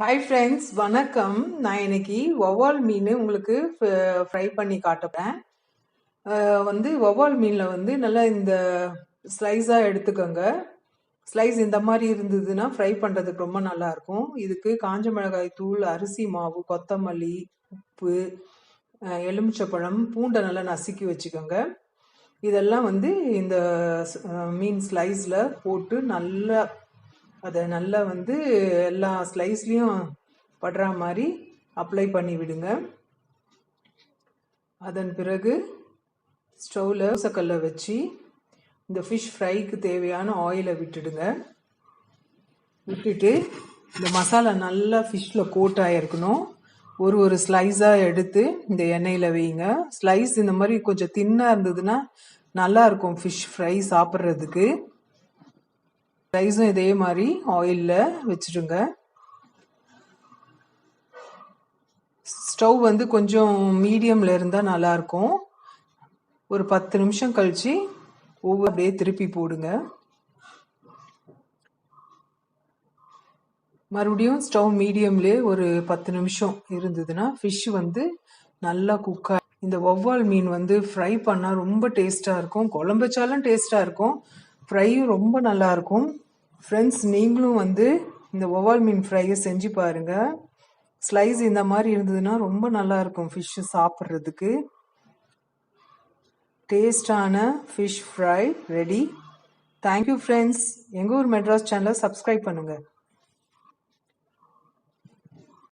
Hi friends வணக்கம். நான் இன்னைக்கு வவ்வால் மீன் உங்களுக்கு ஃப்ரை பண்ணி காட்டுறேன். வந்து வவ்வால் மீனில் வந்து நல்லா இந்த ஸ்லைஸாக எடுத்துக்கோங்க. ஸ்லைஸ் இந்த மாதிரி இருந்ததுன்னா ஃப்ரை பண்ணுறதுக்கு ரொம்ப நல்லா இருக்கும். இதுக்கு காஞ்ச மிளகாய் தூள் அரிசி மாவு கொத்தமல்லி உப்பு எலுமிச்சப்பழம் பூண்டை நல்லா நசுக்கி வச்சுக்கோங்க. இதெல்லாம் வந்து இந்த மீன் ஸ்லைஸில் போட்டு நல்லா அதை நல்லா வந்து எல்லா ஸ்லைஸ்லேயும் படுற மாதிரி அப்ளை பண்ணி விடுங்க அதன் பிறகு ஸ்டவ்வில் தோசைக்கல்லை வச்சு இந்த ஃபிஷ் ஃப்ரைக்கு தேவையான ஆயிலை விட்டுடுங்க. விட்டுட்டு இந்த மசாலா நல்லா ஃபிஷ்ஷில் கோட் ஆகிருக்கணும் ஒரு ஒரு ஸ்லைஸாக எடுத்து இந்த எண்ணெயில் வைங்க. ஸ்லைஸ் இந்த மாதிரி கொஞ்சம் தின்னாக இருந்ததுன்னா நல்லா இருக்கும் ஃபிஷ் ஃப்ரை சாப்பிட்றதுக்கு. ரைஸும் இதே மாதிரி ஆயிலில் வச்சுடுங்க. ஸ்டவ் வந்து கொஞ்சம் மீடியமில் இருந்தால் நல்லாயிருக்கும் ஒரு பத்து நிமிஷம் கழிச்சு ஒவ்வொரு அப்படியே திருப்பி போடுங்க. மறுபடியும் ஸ்டவ் மீடியம்லேயே ஒரு பத்து நிமிஷம் இருந்ததுன்னா ஃபிஷ் வந்து நல்லா குக் இந்த வவ்வால் மீன் வந்து ஃப்ரை பண்ணால் ரொம்ப டேஸ்ட்டாக இருக்கும். குழம்பு வச்சாலும் டேஸ்ட்டாக இருக்கும். ஃப்ரையும் ரொம்ப நல்லா இருக்கும் ஃப்ரெண்ட்ஸ் நீங்களும் வந்து இந்த ஒவால் மீன் ஃப்ரையை செஞ்சு பாருங்கள் ஸ்லைஸ் இந்த மாதிரி இருந்ததுன்னா ரொம்ப நல்லாயிருக்கும் ஃபிஷ்ஷு சாப்பிட்றதுக்கு. டேஸ்டான fish fry ready thank you friends எங்கள் ஊர் மெட்ராஸ் சேனலை சப்ஸ்கிரைப் பண்ணுங்கள்